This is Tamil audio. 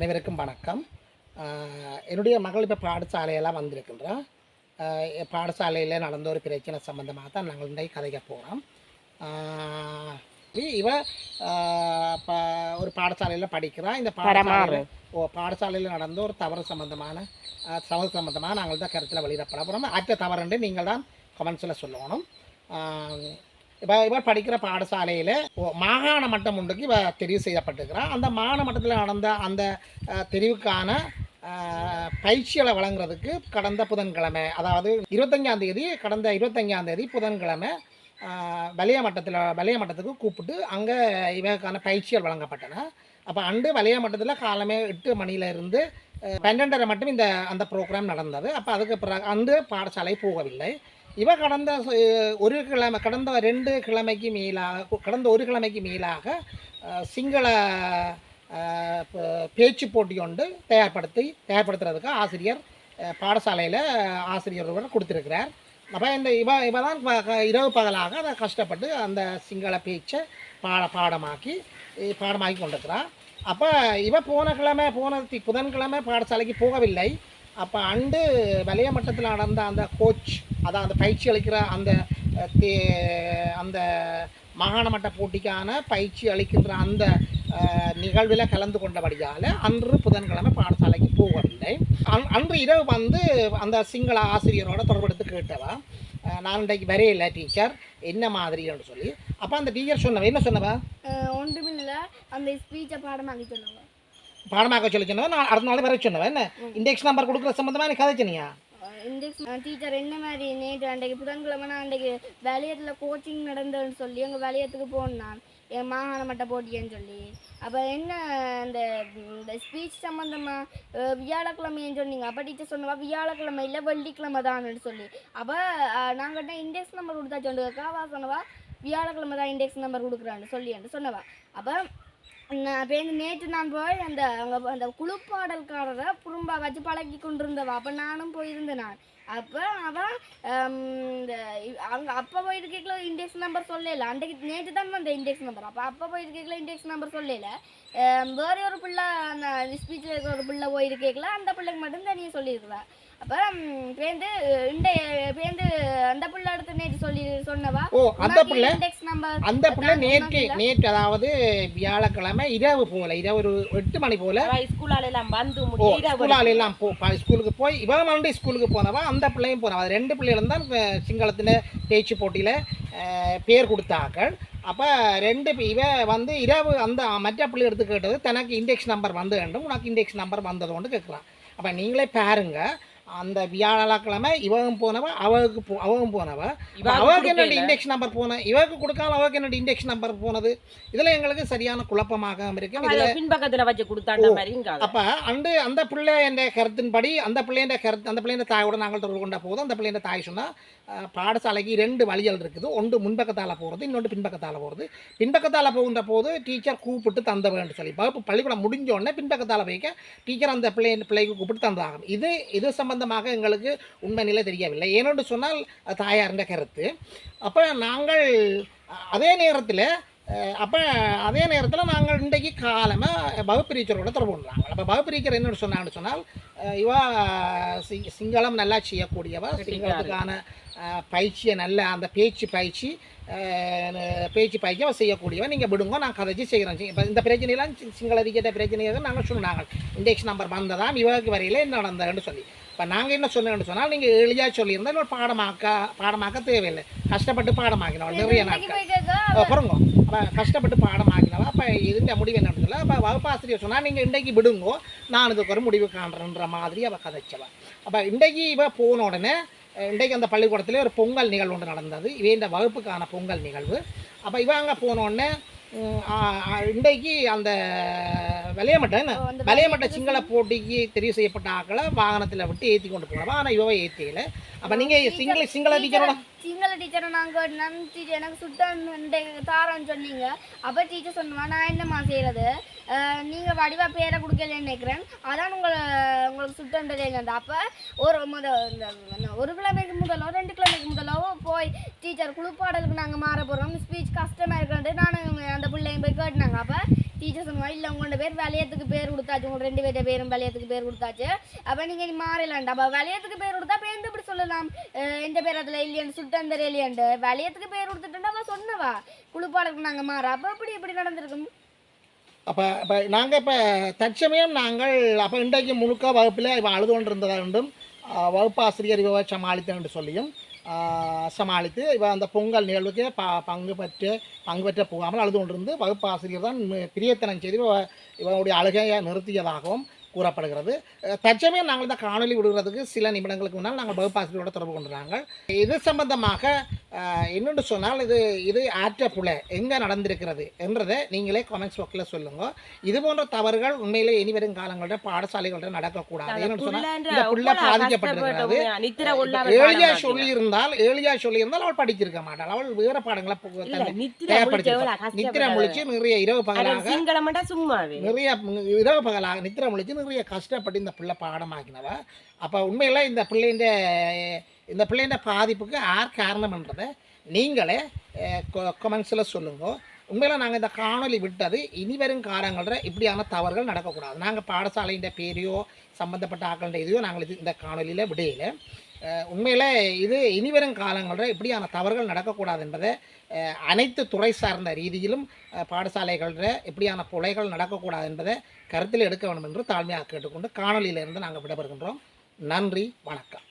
அனைவருக்கும் வணக்கம். என்னுடைய மகள் இப்போ பாடசாலையெல்லாம் வந்திருக்கின்றா. பாடசாலையில் நடந்த ஒரு பிரச்சனை சம்மந்தமாக தான் நாங்கள் இன்றைக்கு கதைக்க போகிறோம் இவ ஒரு பாடசாலையில் படிக்கிறா. இந்த பாடசாலையில் ஓ பாடசாலையில் நடந்த ஒரு தவறு சம்பந்தமான ஆஹ் தவறு சம்பந்தமாக நாங்கள் தான் கருத்தில் வெளியிடப்பட போகிறோம் அற்ற தவறுண்டு நீங்கள் தான் கமெண்ட்ஸில் சொல்லணும். இப்போ இவர் படிக்கிற பாடசாலையில் மாகாண மட்டம் ஒன்றுக்கு இவ தெரிவு செய்யப்பட்டிருக்கிறார் அந்த மாகாண மட்டத்தில் நடந்த அந்த தெரிவுக்கான பயிற்சிகளை வழங்குறதுக்கு கடந்த புதன்கிழமை அதாவது இருபத்தஞ்சாம் தேதி கடந்த இருபத்தஞ்சாம் தேதி புதன்கிழமை வலைய மட்டத்தில் வலைய மட்டத்துக்கு கூப்பிட்டு அங்கே இவருக்கான பயிற்சிகள் வழங்கப்பட்டன. அப்போ அண்டு வலைய மட்டத்தில் காலமே எட்டு மணியில இருந்து பன்னெண்டரை மட்டும் இந்த அந்த ப்ரோக்ராம் நடந்தது. அப்போ அதுக்கு பிறகு அன்று பாடசாலை போகவில்லை. இவ கடந்த ஒரு கிழமை கடந்த ரெண்டு கிழமைக்கு மேலாக கடந்த ஒரு கிழமைக்கு மேலாக சிங்கள பேச்சு போட்டி ஒன்று தயார்படுத்தி தயார்படுத்துறதுக்கு ஆசிரியர் பாடசாலையில் ஆசிரியர் ஒருவர் கொடுத்துருக்கிறார். அப்போ இந்த இவ இவ தான் ப- க- இரவு பகலாக அதை கஷ்டப்பட்டு அந்த சிங்கள பேச்சை பாட பாடமாக்கி பாடமாக்கி கொண்டிருக்கிறார். அப்போ இவ போன கிழமை போன புதன்கிழமை பாடசாலைக்கு போகவில்லை. அப்போ அண்டு வலைய மட்டத்தில் நடந்த அந்த கோச் அதான் அந்த பயிற்சி அளிக்கிற அந்த தே- அந்த மாகாண மட்ட போட்டிக்கான பயிற்சி அளிக்கின்ற அந்த நிகழ்வில் கலந்து கொண்டபடியால் அன்று புதன்கிழமை பாடசாலைக்கு போகவில்லை. அன் அன்று இரவு வந்து அந்த சிங்கள ஆசிரியரோட தொடர்பெடுத்து கேட்டவா நான் இன்றைக்கு வரையில டீச்சர் என்ன மாதிரின்னு சொல்லி. அப்போ அந்த டீச்சர் சொன்னவ என்ன சொன்னவா? ஒன்றுமில்லை ஒன்றுமில்ல. அந்த ஸ்பீச்சை பாடமாக்கி சொன்னாங்க. பாடமாக்க சொல்லி சொன்னவா நான் அடுத்த நாள் வர சொன்னவா? என்ன? இண்டெக்ஸ் நம்பர் கொடுக்குற சம்மந்தமாக எனக்கு கதைச்சினியா இண்டெக்ஸ் டீச்சர் என்ன மாதிரி நேற்று அன்றைக்கு புதன்கிழமை நான் அன்றைக்கு வேலையத்தில் கோச்சிங் நடந்ததுன்னு சொல்லி எங்கள் வேலையத்துக்கு போனேன் நான் என் மாகாண மட்ட போட்டியேன்னு சொல்லி. அப்போ என்ன இந்த இந்த ஸ்பீச் சம்மந்தமாக வியாழக்கிழமைன்னு சொன்னீங்க. அப்போ டீச்சர் சொன்னவா வியாழக்கிழமை இல்லை வெள்ளிக்கிழமை தான்னு சொல்லி. அப்போ நாங்கள்கிட்ட இண்டெக்ஸ் நம்பர் கொடுத்தா சொல்லுவாக்கா அவா சொன்னவா வியாழக்கிழமை தான் இண்டெக்ஸ் நம்பர் கொடுக்குறான்னு சொல்லி சொன்னவா. அப்போ நான் நேற்று நான் போய் அந்த அங்கே அந்த குழுப்பாடல்காரரை புறம்பா வச்சு பழக்கி கொண்டிருந்தவா. அப்போ நானும் போயிருந்தேன் நான். அப்போ அவன் இந்த அங்கே அப்போ போயிட்டு கேட்கல இண்டெக்ஸ் நம்பர் சொல்லல. அன்றைக்கு நேற்று தான் வந்த இண்டெக்ஸ் நம்பர் அப்போ அப்போ போயிட்டு கேட்கல இண்டெக்ஸ் நம்பர் சொல்லல வேறு ஒரு பிள்ளை அந்த ஸ்பீச்சில் இருக்கிற ஒரு பிள்ளை போயிட்டு கேட்கல அந்த பிள்ளைக்கு மட்டும் தனியாக சொல்லியிருக்கிறா அப்போ பேருந்து இந்த பேருந்து அந்த பிள்ளை அடுத்து நேற்று சொல்லி சொன்னவா? ஓ அந்த பிள்ளை? இண்டெக்ஸ் நம்பர் அந்த பிள்ளை நேற்று நேற்று அதாவது வியாழக்கிழமை இரவு போல இரவு ஒரு எட்டு மணி போல ஸ்கூலால எல்லாம் வந்து ஸ்கூலால எல்லாம் போ ஸ்கூலுக்கு போய் இவன் மறுபடியும் ஸ்கூலுக்கு போனவா? அந்த பிள்ளையும் போனவா? அது ரெண்டு பிள்ளைகளும் தான் அஹ், சிங்களத்தின பேச்சு போட்டியில் பேர் கொடுத்தாக்கள் அப்போ ரெண்டு பே- இவ வந்து இரவு அந்த மற்ற பிள்ளை எடுத்து கேட்டது தனக்கு இண்டெக்ஸ் நம்பர் வந்து வேண்டும் உனக்கு இண்டெக்ஸ் நம்பர் வந்ததோன்னு கேட்கலாம். அப்போ நீங்களே பாருங்க. அந்த வியாழக்கிழமை இவன் போனவ அவளுக்கு போ அவன் போனவ. அவளுக்கு என்னோட இண்டெக்ஸ் நம்பர் போன? இவருக்கு கொடுக்காம அவளுக்கு என்னோட இண்டெக்ஸ் நம்பர் போனது? இதில் எங்களுக்கு சரியான குழப்பமாக இருக்கு இதில் பின்பக்கத்துல வச்சு இங்க அப்ப அண்டு அந்த பிள்ளை என்ற கருத்தின்படி அந்த பிள்ளைன்ற கருத்து அந்த பிள்ளைன்ற தாயோட நாங்கள் தொடர்பு கொண்ட போது அந்த பிள்ளைன்ற தாய் சொன்னா அஹ், பாடசாலைக்கு ரெண்டு வழிகள் இருக்குது. ஒன்று முன்பக்கத்தால் போகிறது இன்னொன்று பின்பக்கத்தால் போகிறது பின்பக்கத்தால் போகின்ற போது டீச்சர் கூப்பிட்டு தந்த வேண்டும் சொல்லி வகுப்பு பள்ளிக்கூடம் முடிஞ்ச உடனே பின்பக்கத்தால் போய்க்க டீச்சர் அந்த பிள்ளை பிள்ளைக்கு கூப்பிட்டு தந்தாகும் இது இது சம்பந்தமாக எங்களுக்கு உண்மை நிலை தெரியவில்லை. ஏனென்று சொன்னால் தாயாருந்த கருத்து. அப்போ நாங்கள் அதே நேரத்தில் அப்போ அதே நேரத்தில் நாங்கள் இன்றைக்கு காலமாக வகுப்பு தொடர்பு கொண்டாங்க அப்போ வகுப்பு என்னென்னு சொன்னாங்கன்னு சொன்னால் இவா சி- சிங்களம் நல்லா செய்யக்கூடியவா சிங்களத்துக்கான பயிற்சியை நல்ல அந்த பேச்சு பயிற்சி அஹ், பேச்சு பயிற்சி அவள் செய்யக்கூடியவ நீங்கள் விடுங்க நான் கதைச்சி செய்கிறோம் இப்போ இந்த பிரச்சனையெல்லாம் சிங்கள அதிகத்த பிரச்சனையாக நாங்கள் சொன்னாங்க. இண்டெக்ஸ் நம்பர் வந்ததான் இவருக்கு வரையில் என்ன நடந்ததுன்னு சொல்லி. இப்போ நாங்கள் என்ன சொன்னோம்னு சொன்னால் நீங்கள் எளிதாக சொல்லியிருந்தால் ஒரு பாடமாக்க பாடமாக்க தேவையில்லை. கஷ்டப்பட்டு பாடமாக்கினோம் நிறைய நாட்கள். பிறங்கோ. அப்போ கஷ்டப்பட்டு பாடம் ஆகினவா அப்போ இதுன்ற முடிவு என்னன்னு சொல்ல. அப்போ வகுப்பாசிரியர் சொன்னால் நீங்கள் இன்றைக்கு விடுங்கோ. நான் இதுக்கு ஒரு முடிவு காண்றேன்ற மாதிரி அவள் கதைச்சவா. அப்போ இன்றைக்கு இவ போன உடனே இன்றைக்கு அந்த பள்ளிக்கூடத்தில் ஒரு பொங்கல் நிகழ்வு ஒன்று நடந்தது. இவ இந்த வகுப்புக்கான பொங்கல் நிகழ்வு. அப்போ இவ அங்கே போன உடனே ம், ஆ, ஆ, இன்றைக்கு அந்த அந்த விளையமட்ட சிங்கள போட்டிக்கு தெரிவு செய்யப்பட்ட ஆக்களை வாகனத்தில் விட்டு ஏற்றி கொண்டு போனவா ஆனால் இவ ஏற்றியில அப்போ நீங்கள் சிங்கள சிங்கள டீச்சரோட சிங்கள டீச்சரை நாங்கள் நான் டீச்சர் எனக்கு சுட்டன் தாரன்னு சொன்னீங்க. அப்போ டீச்சர் சொன்னவா நான் என்னம்மா செய்கிறது நீங்கள் வடிவா பேரை கொடுக்கலன்னு நினைக்கிறேன். அதான் உங்களை உங்களுக்கு சுட்டன்றதேங்க அப்போ ஒரு முத ஒரு கிழமைக்கு முதலோ ரெண்டு கிழமைக்கு முதலோ போய் டீச்சர் குளிப்பாடலுக்கு நாங்கள் மாற போகிறோம் ஸ்பீச் கஷ்டமாக இருக்கிறது நானும் இல்லை உங்களோட பேர் வளையத்துக்கு பேர் கொடுத்தாச்சு. உங்க ரெண்டு பேர்ட்ட பேரும் வளையத்துக்கு பேர் கொடுத்தாச்சு. அப்போ நீங்கள் நீ மாறலாண்டா அப்போ வளையத்துக்கு பேர் கொடுத்தா பேருந்து இப்படி சொல்லலாம்? எந்த பேர் அதில் இல்லையான்னு சுல்தான் தெரியலையாண்டு வளையத்துக்கு பேர் கொடுத்துட்டா அவ சொன்னவா? குழுப்பாளருக்கு நாங்கள் மாற அப்போ இப்படி இப்படி நடந்திருக்கும். அப்போ இப்போ நாங்கள் இப்போ தற்சமயம் நாங்கள் அப்போ இன்றைக்கு முழுக்க வகுப்பில் இவன் அழுது கொண்டு வேண்டும் வகுப்பாசிரியர் விவசாயம் அளித்தேன் என்று சொல்லியும் சமாளித்து இவ அந்த பொங்கல் நிகழ்வுக்கு ப பங்கு பெற்று பங்கு பெற்ற போகாமல் அழுது கொண்டிருந்து வகுப்பாசிரியர் தான் பிரியத்தனம் செய்து இவனுடைய அழுகையை நிறுத்தியதாகவும் கூறப்படுகிறது. அஹ், தற்சமயம் நாங்கள் இந்த காணொலி விடுகிறதுக்கு சில நிமிடங்களுக்கு முன்னால் நாங்கள் வகுப்பாசிரியரோட தொடர்பு கொண்டுறாங்க இது சம்பந்தமாக அஹ், என்னென்று சொன்னால் இது இது ஆற்ற புலை எங்கே நடந்திருக்கிறது என்றதை நீங்களே கமெண்ட்ஸ் பாக்ஸில் சொல்லுங்க. இது போன்ற தவறுகள் உண்மையிலே இனி வரும் காலங்களில் பாடசாலைகளில் நடக்கக்கூடாது. ஏன்னு சொன்னால் புள்ள பாதிக்கப்பட்டிருக்கிறது. ஏழியா சொல்லியிருந்தால் ஏழியா சொல்லியிருந்தால் அவள் படிச்சிருக்க மாட்டாள். அவள் வேறு பாடங்களை நித்திர முழிச்சு நிறைய இரவு பகலாக நிறைய இரவு பகலாக நித்திரை முழிச்சு நிறைய கஷ்டப்பட்டு இந்த பிள்ளை பாடமாக்கினவ. அப்போ உண்மையில் இந்த பிள்ளைண்ட இந்த பிள்ளைண்ட பாதிப்புக்கு யார் காரணம்ன்றதை நீங்களே கொமெண்ட்ஸில் சொல்லுங்கள் உண்மையில் நாங்கள் இந்த காணொலி விட்டது இனி வரும் காலங்களில் இப்படியான தவறுகள் நடக்கக்கூடாது. நாங்கள் பாடசாலையின் பேரையோ சம்மந்தப்பட்ட ஆக்களின் இதையோ நாங்கள் இது இந்த காணொலியில் விடையில உண்மையில் இது இனி வரும் காலங்களில் இப்படியான தவறுகள் நடக்கக்கூடாது என்பதை அனைத்து துறை சார்ந்த ரீதியிலும் பாடசாலைகளில் இப்படியான புலைகள் நடக்கக்கூடாது என்பதை கருத்தில் எடுக்க வேண்டும் என்று தாழ்மையாக கேட்டுக்கொண்டு காணொலியிலிருந்து நாங்கள் விடப்படுகின்றோம் நன்றி வணக்கம்.